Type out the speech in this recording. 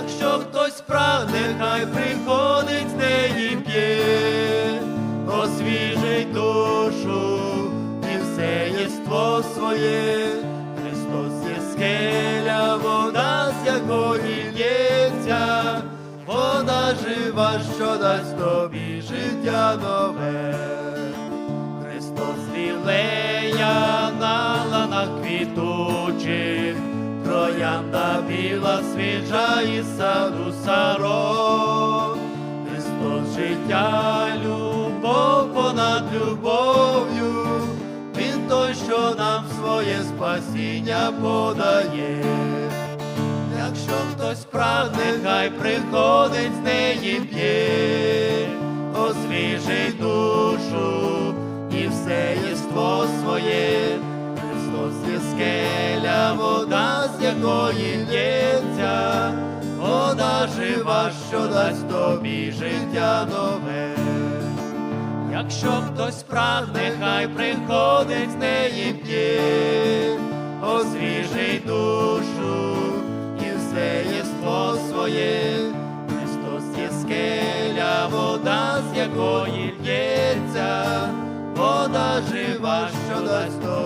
Якщо хтось прагне, хай приходить з неї п'є, освіжить душу і все єство своє. Христос є скеля, вода, з якої лється, вода жива, що дасть тобі життя нове. Христос вілея на ланах квітучих, троянда біла свіжа і саду саро. Христос життя, любов понад любов'ю, Він той, що нам своє спасіння подає. Якщо хтось прагне, хай приходить з неї п'є, освіжить душу вода, з якої лється, вода жива, що дасть тобі життя нове. Якщо хтось прагне, хай приходить з неї п'є, освіжить душу і все єство своє. Христос є скеля, вода, з якої лється, вода жива, що дасть тобі.